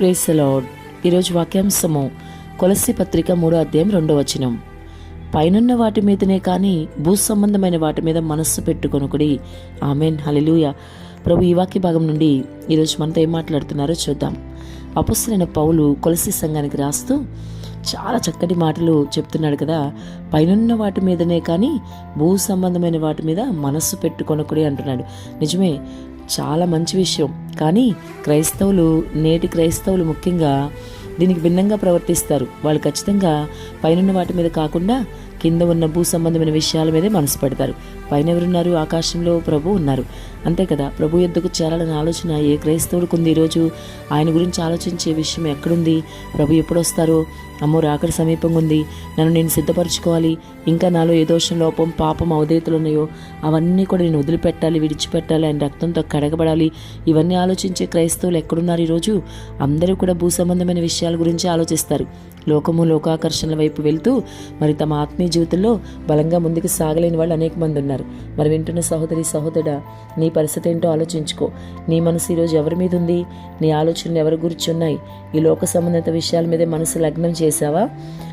Praise lord ఈరోజు వాక్యాంశము కొలసి పత్రిక మూడో అధ్యాయం రెండో వచనం. పైనున్న వాటి మీదనే కానీ భూ సంబంధమైన వాటి మీద మనస్సు పెట్టుకొనుకుడి. ఆమెన్. హలిలూయ ప్రభు ఈ వాక్య భాగం నుండి ఈరోజు మనతో ఏం మాట్లాడుతున్నారో చూద్దాం. అపుస్తులైన పౌలు కొలసి సంఘానికి రాస్తూ చాలా చక్కటి మాటలు చెప్తున్నాడు కదా. పైనున్న వాటి మీదనే కానీ భూ సంబంధమైన వాటి మీద మనస్సు పెట్టుకొనకుడి అంటున్నాడు. నిజమే చాలా మంచి విషయం. కానీ క్రైస్తవులు నేటి క్రైస్తవులు ముఖ్యంగా దీనికి భిన్నంగా ప్రవర్తిస్తారు. వాళ్ళు ఖచ్చితంగా పైనున్న వాటి మీద కాకుండా కింద ఉన్న భూ సంబంధమైన విషయాల మీదే మనసు పెడతారు. పైన ఎవరున్నారు? ఆకాశంలో ప్రభు ఉన్నారు. అంతే కదా ప్రభు యుద్ధకు చేరాలని ఆలోచన ఏ క్రైస్తవుడికి ఉంది ఈరోజు? ఆయన గురించి ఆలోచించే విషయం ఎక్కడుంది? ప్రభు ఎప్పుడు వస్తారో అమ్మో రాకడి సమీపంగా ఉంది నన్ను నేను సిద్ధపరచుకోవాలి. ఇంకా నాలో ఏ దోషం లోపం పాపం అవధేతలు ఉన్నాయో అవన్నీ కూడా నేను వదిలిపెట్టాలి విడిచిపెట్టాలి. ఆయన రక్తంతో కడగబడాలి. ఇవన్నీ ఆలోచించే క్రైస్తవులు ఎక్కడున్నారు ఈరోజు? అందరూ కూడా భూ సంబంధమైన విషయాల గురించి ఆలోచిస్తారు. లోకము లోకాకర్షణల వైపు వెళ్తూ మరి తమ ఆత్మీయ జీవితంలో బలంగా ముందుకు సాగలేని వాళ్ళు అనేక మంది ఉన్నారు. మరి వింటున్న సహోదరి సహోదరుడా నీ పరిస్థితి ఏంటో ఆలోచించుకో. నీ మనసు ఈరోజు ఎవరి మీద ఉంది? నీ ఆలోచనలు ఎవరి గురించి ఉన్నాయి? ఈ లోక సంబంధిత విషయాల మీదే మనసు లగ్నం చేశావా?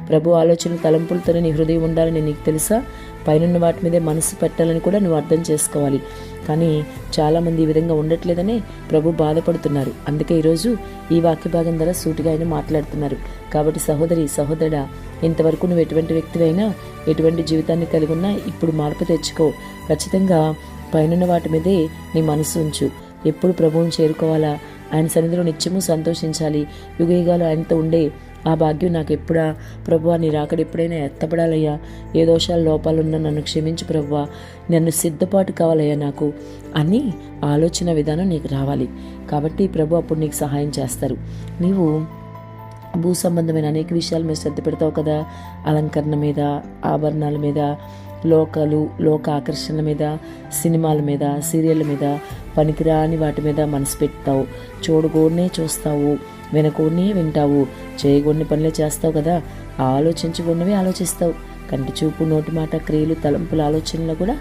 ప్రభు ఆలోచన తలంపులతోనే నీ హృదయం ఉండాలని నీకు తెలుసా? పైనున్న వాటి మీదే మనసు పెట్టాలని కూడా నువ్వు అర్థం చేసుకోవాలి. కానీ చాలామంది ఈ విధంగా ఉండట్లేదని ప్రభు బాధపడుతున్నారు. అందుకే ఈరోజు ఈ వాక్య భాగం ద్వారా సూటిగా ఆయన మాట్లాడుతున్నారు. కాబట్టి సహోదరి సహోదరుడా ఇంతవరకు నువ్వు ఎటువంటి వ్యక్తివైనా ఎటువంటి జీవితాన్ని కలిగి ఉన్నా ఇప్పుడు మార్పు తెచ్చుకో. ఖచ్చితంగా పైనున్న వాటి మీదే నీ మనసు ఉంచు. ఎప్పుడు ప్రభువుని చేరుకోవాలా? ఆయన సన్నిధిలో నిత్యము సంతోషించాలి. యుగయుగాలు ఆయనతో ఉండే ఆ భాగ్యం నాకు ఎప్పుడా? ప్రభు నీ రాకడ ఎప్పుడైనా ఎత్తపడాలయ్యా ఏ దోషాలు లోపాలున్నా నన్ను క్షమించు ప్రభువా. నన్ను సిద్ధపాటు కావాలయ్యా నాకు. అని ఆలోచన విధానం నీకు రావాలి. కాబట్టి ప్రభు అప్పుడు నీకు సహాయం చేస్తారు. నీవు భూ సంబంధమైన అనేక విషయాల మీద శ్రద్ధ పెడతావు కదా? అలంకరణ మీద ఆభరణాల మీద లోకాలు లోక ఆకర్షణల మీద సినిమాల మీద సీరియళ్ళ మీద పనికిరాని వాటి మీద మనసు పెడతావు. చూడగోడనే చూస్తావు వినకూడనే వింటావు. చేయకూడని పనులే చేస్తావు కదా? ఆలోచించకూడనివి ఆలోచిస్తావు. కంటి చూపు నోటి మాట క్రియలు తలంపుల ఆలోచనలు కూడా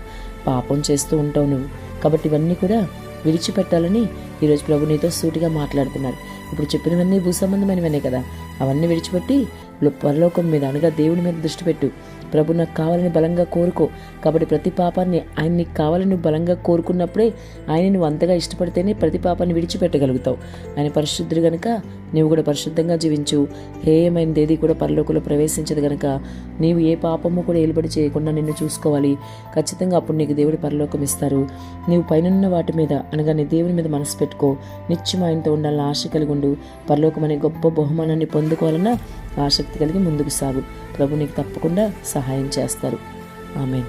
పాపం చేస్తూ ఉంటావు నువ్వు. కాబట్టి ఇవన్నీ కూడా విడిచిపెట్టాలని ఈరోజు ప్రభు నీతో సూటిగా మాట్లాడుతున్నారు. ఇప్పుడు చెప్పినవన్నీ భూ కదా. అవన్నీ విడిచిపెట్టి పరలోకం మీద అనగా దేవుడి మీద దృష్టి పెట్టు. ప్రభు నాకు కావాలని బలంగా కోరుకో. కాబట్టి ప్రతి పాపాన్ని ఆయన నీకు కావాలని నువ్వు బలంగా కోరుకున్నప్పుడే ఆయన నువ్వు అంతగా ఇష్టపడితేనే ప్రతి పాపాన్ని విడిచిపెట్టగలుగుతావు. ఆయన పరిశుద్ధుడు గనుక నీవు కూడా పరిశుద్ధంగా జీవించు. హేయమైనది ఏది కూడా పరలోకంలో ప్రవేశించదు గనక నీవు ఏ పాపము కూడా ఏలుబడి చేయకుండా నిన్ను చూసుకోవాలి. ఖచ్చితంగా అప్పుడు నీకు దేవుడి పరలోకం ఇస్తారు. నీవు పైనున్న వాటి మీద అనగా నీ దేవుని మీద మనసు పెట్టుకో. నిత్యం ఆయనతో ఉండాలని ఆశ కలిగి ఉండు. పరలోకం అనే గొప్ప బహుమానాన్ని పొందుకోవాలన్నా ఆసక్తి కలిగి ముందుకు సాగు. ప్రభు నీకు తప్పకుండా సహాయం చేస్తారు. ఆమె